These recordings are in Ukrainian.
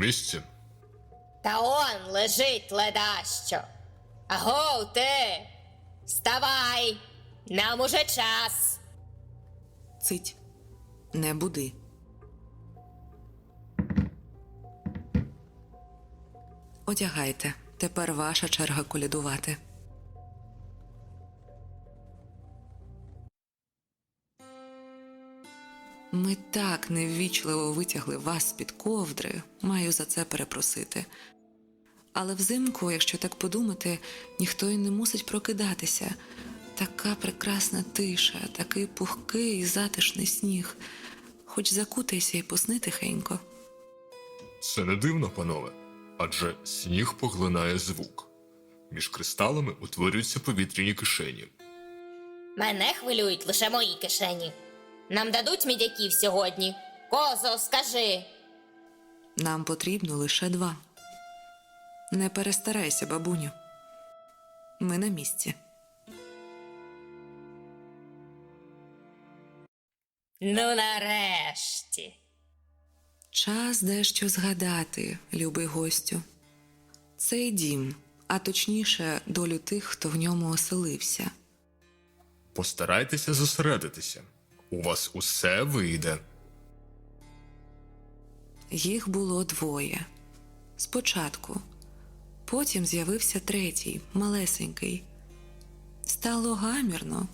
місці? Та он лежить ледащо. Агов ти! Вставай! Нам уже час. Цить, не буди. Одягайте. Тепер ваша черга колядувати. Ми так неввічливо витягли вас з-під ковдри, маю за це перепросити. Але взимку, якщо так подумати, ніхто й не мусить прокидатися. Така прекрасна тиша, такий пухкий і затишний сніг. Хоч закутайся і посни тихенько. Це не дивно, панове, адже сніг поглинає звук. Між кристалами утворюються повітряні кишені. Мене хвилюють лише мої кишені. Нам дадуть мідяків сьогодні. Козо, скажи. Нам потрібно лише два. Не перестарайся, бабуню. Ми на місці. Ну, нарешті. Час дещо згадати, любий гостю. Цей дім, а точніше, долю тих, хто в ньому оселився. Постарайтеся зосередитися. У вас усе вийде. Їх було двоє. Спочатку. Потім з'явився третій, малесенький. Стало гамірно.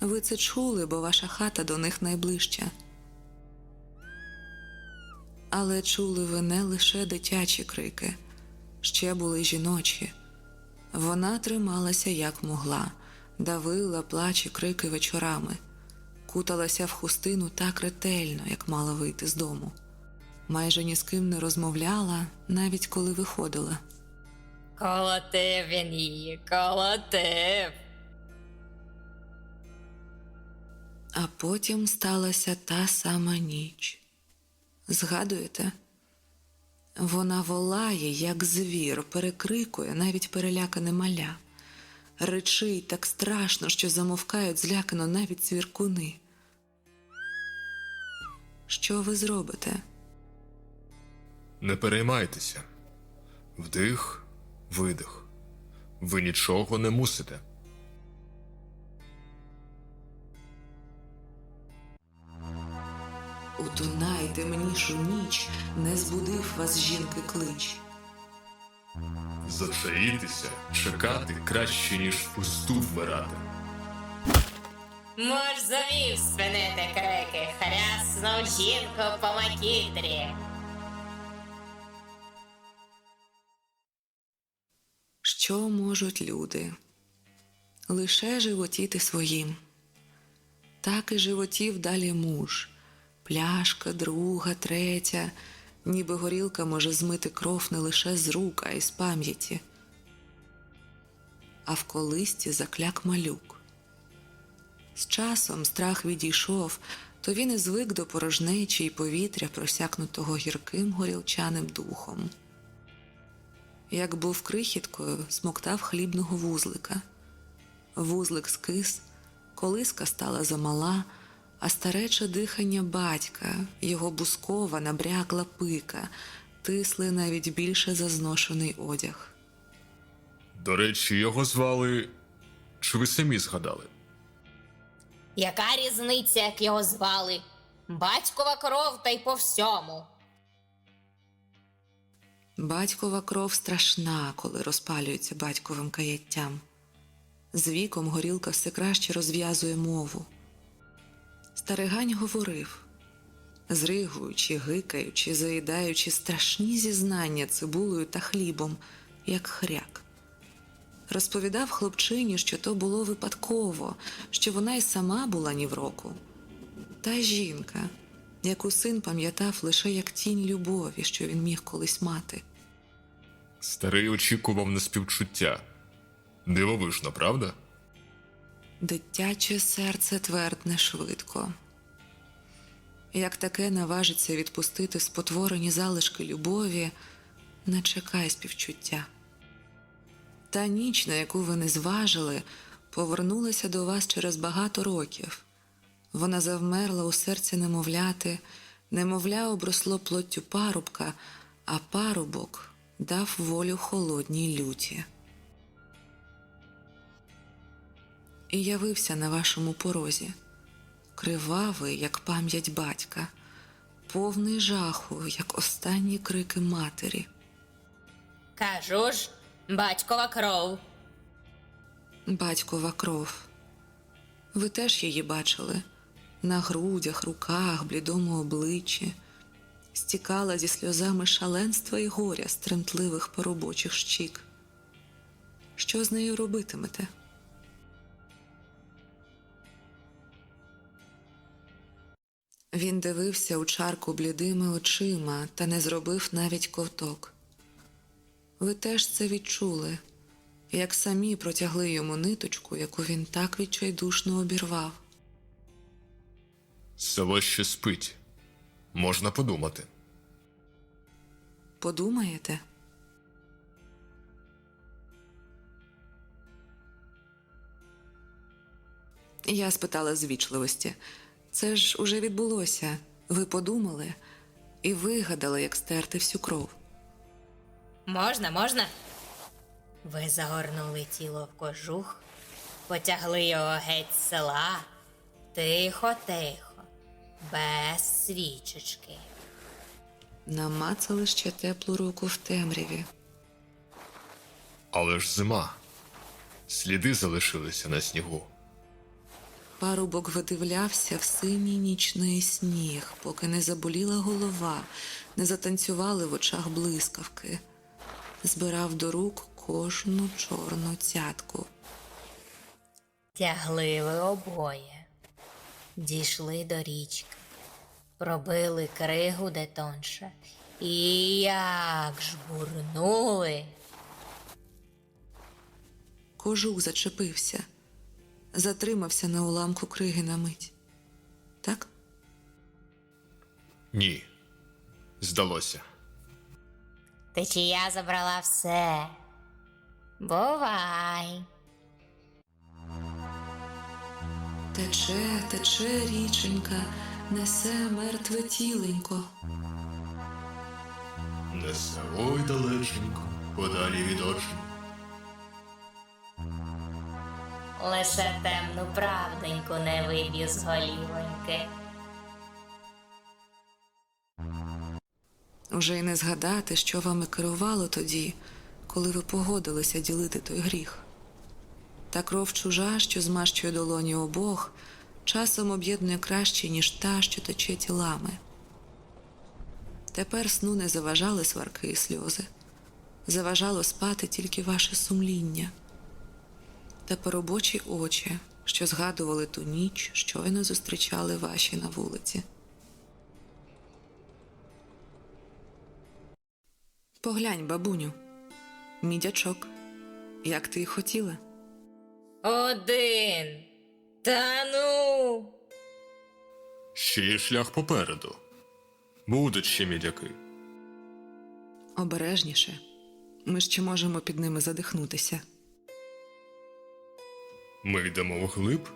Ви це чули, бо ваша хата до них найближча. Але чули ви не лише дитячі крики, ще були жіночі. Вона трималася як могла, давила плачі крики вечорами, куталася в хустину так ретельно, як мала вийти з дому. Майже ні з ким не розмовляла, навіть коли виходила. Колотив він її, колотив. А потім сталася та сама ніч. Згадуєте? Вона волає, як звір, перекрикує навіть перелякане маля. Речить так страшно, що замовкають злякано навіть цвіркуни. Що ви зробите? Не переймайтеся. Вдих, видих. Ви нічого не мусите. У ту найтемнішу ніч не збудив вас жінки клич. Зачаїтися, чекати краще, ніж пусту вмирати. Мож завів спинити крики, хряснув жінку по макітрі. Що можуть люди? Лише животіти своїм. Так і животів далі муж. Пляшка, друга, третя, ніби горілка може змити кров не лише з рук, а й з пам'яті. А в колисті закляк малюк. З часом страх відійшов, то він і звик до порожнечі й повітря, просякнутого гірким горілчаним духом. Як був крихіткою, смоктав хлібного вузлика. Вузлик скис, колиска стала замала, а старече дихання батька, його бускова набрякла пика, тисли навіть більше за зношений одяг. До речі, його звали. Чи ви самі згадали? Яка різниця, як його звали? Батькова кров та й по всьому. Батькова кров страшна, коли розпалюється батьковим каяттям. З віком горілка все краще розв'язує мову. Старигань говорив, зригуючи, гикаючи, заїдаючи страшні зізнання цибулею та хлібом, як хряк. Розповідав хлопчині, що то було випадково, що вона й сама була ні в року. Та жінка, яку син пам'ятав лише як тінь любові, що він міг колись мати. Старий очікував на співчуття. Дивовижно, правда? Дитяче серце твердне швидко. Як таке наважиться відпустити спотворені залишки любові, не чекай співчуття. Та ніч, на яку ви не зважили, повернулася до вас через багато років. Вона завмерла у серці немовляти, немовля обросло плоттю парубка, а парубок дав волю холодній люті. І явився на вашому порозі, кривавий, як пам'ять батька, повний жаху, як останні крики матері. Кажу ж, батькова кров. Батькова кров. Ви теж її бачили на грудях, руках, блідому обличчі, стікала зі сльозами шаленства і горя з тремтливих поробочих щік. Що з нею робитимете? Він дивився у чарку блідими очима та не зробив навіть ковток. Ви теж це відчули, як самі протягли йому ниточку, яку він так відчайдушно обірвав. Село ще спить. Можна подумати. Подумаєте? Я спитала з вічливості. Це ж уже відбулося. Ви подумали і вигадали, як стерти всю кров. Можна, можна. Ви загорнули тіло в кожух, потягли його геть з села. Тихо, тихо, без свічечки. Намацали ще теплу руку в темряві. Але ж зима. Сліди залишилися на снігу. Парубок видивлявся в синій нічний сніг, поки не заболіла голова, не затанцювали в очах блискавки. Збирав до рук кожну чорну цятку. Тягли ви обоє, дійшли до річки, пробили кригу де тонше, і як жбурнули. Кожух зачепився, затримався на уламку криги на мить. Так? Ні. Здалося. Течія забрала все. Бувай. Тече, тече річенька, несе мертве тіленько. Несе ой далеченько, подалі від очі. Лише темну правденьку не виб'ю з голівоньки. Уже й не згадати, що вами керувало тоді, коли ви погодилися ділити той гріх. Та кров чужа, що змащує долоні обох, часом об'єднує краще, ніж та, що тече тілами. Тепер сну не заважали сварки і сльози, заважало спати тільки ваше сумління та поробочі очі, що згадували ту ніч, щойно зустрічали ваші на вулиці. Поглянь, бабуню, мідячок, як ти й хотіла. Один. Та ну. Ще є шлях попереду. Будуть ще мідяки. Обережніше. Ми ще можемо під ними задихнутися. Ми йдемо вглиб.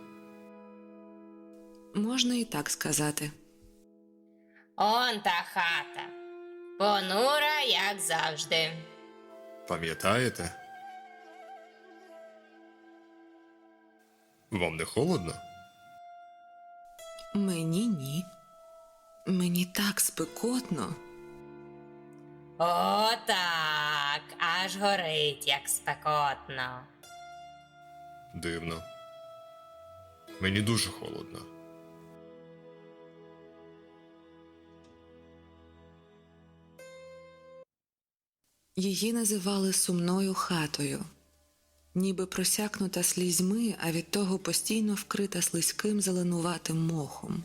Можна і так сказати. Он та хата. Понура, як завжди. Пам'ятаєте? Вам не холодно? Мені ні. Мені так спекотно. О, так, аж горить, як спекотно. Дивно. Мені дуже холодно. Її називали сумною хатою, ніби просякнута слізьми, а від того постійно вкрита слизьким зеленуватим мохом.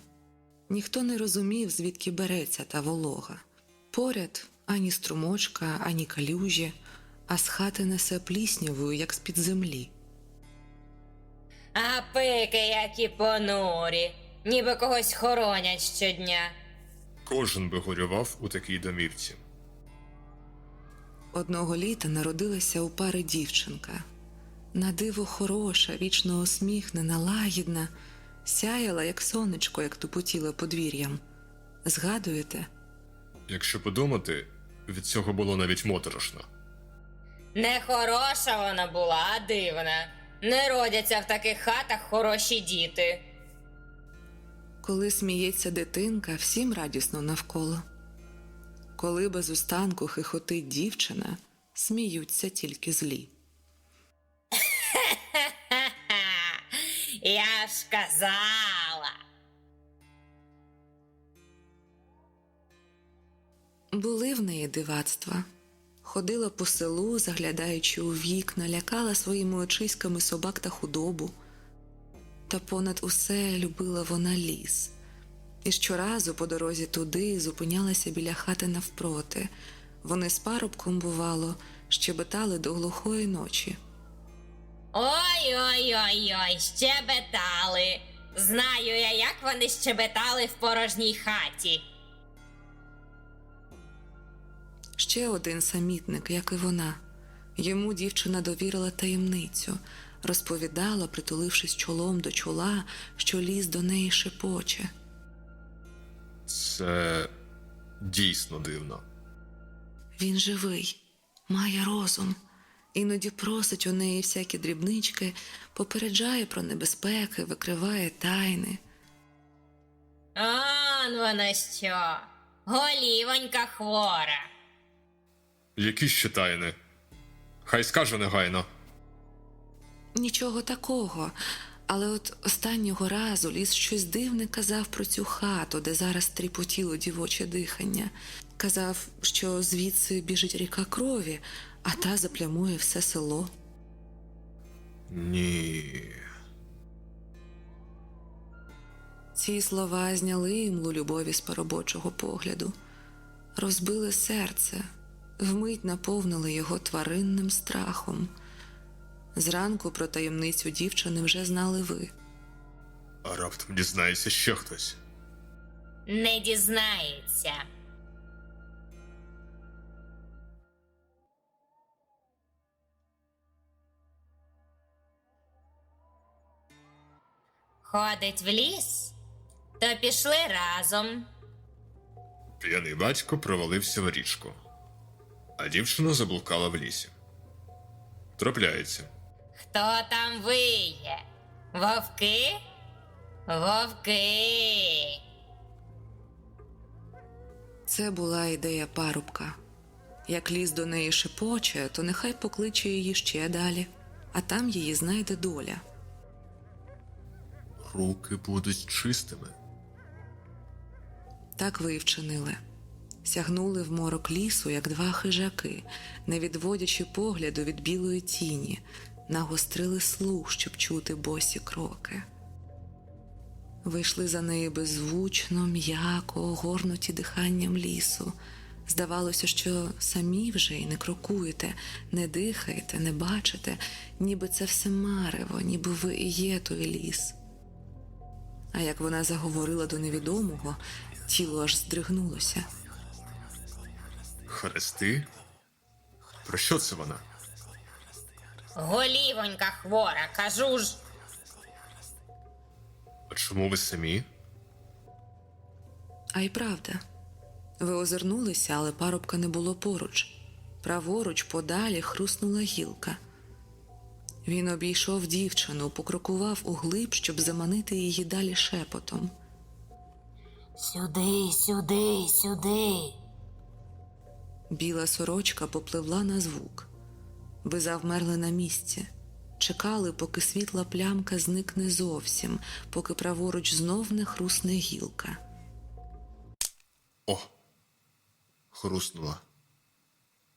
Ніхто не розумів, звідки береться та волога. Поряд ані струмочка, ані калюжі, а з хати несе пліснявою, як з-під землі. А пики, які понурі, ніби когось хоронять щодня. Кожен би горював у такій домівці. Одного літа народилася у пари дівчинка. На диво хороша, вічно усміхнена, лагідна, сяяла, як сонечко, як тупотіла подвір'ям. Згадуєте, Якщо подумати, від цього було навіть моторошно. Не хороша вона була, а дивна. Не родяться в таких хатах хороші діти. Коли сміється дитинка, всім радісно навколо. Коли без устанку хихотить дівчина, сміються тільки злі. Я ж казала. Були в неї дивацтва. Ходила по селу, заглядаючи у вікна, лякала своїми очиськами собак та худобу. Та понад усе любила вона ліс. І щоразу по дорозі туди зупинялася біля хати навпроти. Вони з парубком, бувало, щебетали до глухої ночі. Ой-ой-ой-ой, щебетали. Знаю я, як вони щебетали в порожній хаті. Ще один самітник, як і вона. Йому дівчина довірила таємницю, розповідала, притулившись чолом до чола, що ліс до неї шепоче. Це дійсно дивно. Він живий, має розум, іноді просить у неї всякі дрібнички, попереджає про небезпеки, викриває тайни. Он воно що. Голівонька хвора. Які ще тайни? Хай скаже негайно. Нічого такого. Але от останнього разу ліс щось дивне казав про цю хату, де зараз тріпотіло дівоче дихання. Казав, що звідси біжить ріка крові, а та заплямує все село. Ні. Ці слова зняли імлу любові з поробочого погляду, розбили серце, вмить наповнили його тваринним страхом. Зранку про таємницю дівчини вже знали ви. А раптом дізнається ще хтось. Не дізнається. Ходить в ліс, то пішли разом. П'яний батько провалився в річку, а дівчина заблукала в лісі. Трапляється. Хто там виє? Вовки? Вовки. Це була ідея парубка. Як ліс до неї шепоче, то нехай покличе її ще далі, а там її знайде доля. Руки будуть чистими. Так ви й вчинили. Сягнули в морок лісу, як два хижаки, не відводячи погляду від білої тіні, нагострили слух, щоб чути босі кроки. Вийшли за нею беззвучно, м'яко, огорнуті диханням лісу. Здавалося, що самі вже й не крокуєте, не дихаєте, не бачите, ніби це все марево, ніби ви і є той ліс. А як вона заговорила до невідомого, тіло аж здригнулося. Хрести? Про що це вона? Голівонька хвора, кажу ж. А чому ви самі? А й правда. Ви озирнулися, але парубка не було поруч. Праворуч подалі хруснула гілка. Він обійшов дівчину, покрокував углиб, щоб заманити її далі шепотом. Сюди, сюди, сюди. Біла сорочка попливла на звук. Ви завмерли на місці, чекали, поки світла плямка зникне зовсім, поки праворуч знов не хрусне гілка. О. Хруснула.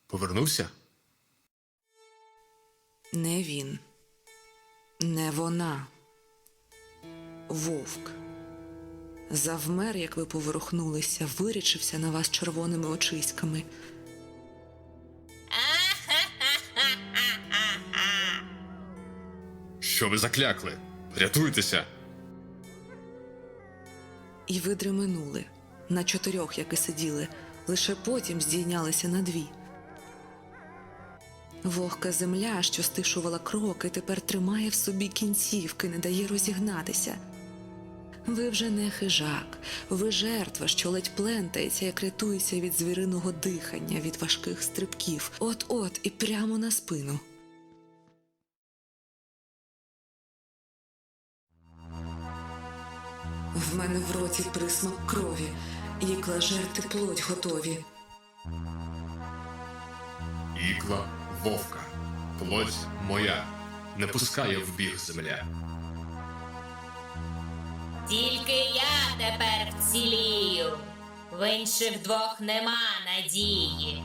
Повернувся? Не він, не вона. Вовк. Завмер, як ви поворухнулися, вирічився на вас червоними очиськами. Що ви заклякли? Рятуйтеся! І ви дременули на чотирьох, як і сиділи, лише потім здійнялися на дві. Вогка земля, що стишувала кроки, тепер тримає в собі кінцівки, не дає розігнатися. Ви вже не хижак, ви жертва, що ледь плентається, як рятується від звіриного дихання, від важких стрибків, от-от і прямо на спину. В мене в роті присмак крові, ікла жерти плоть готові. Ікла вовка, плоть моя, не пускає в біг земля. Тільки я тепер вцілію. В інших двох нема надії.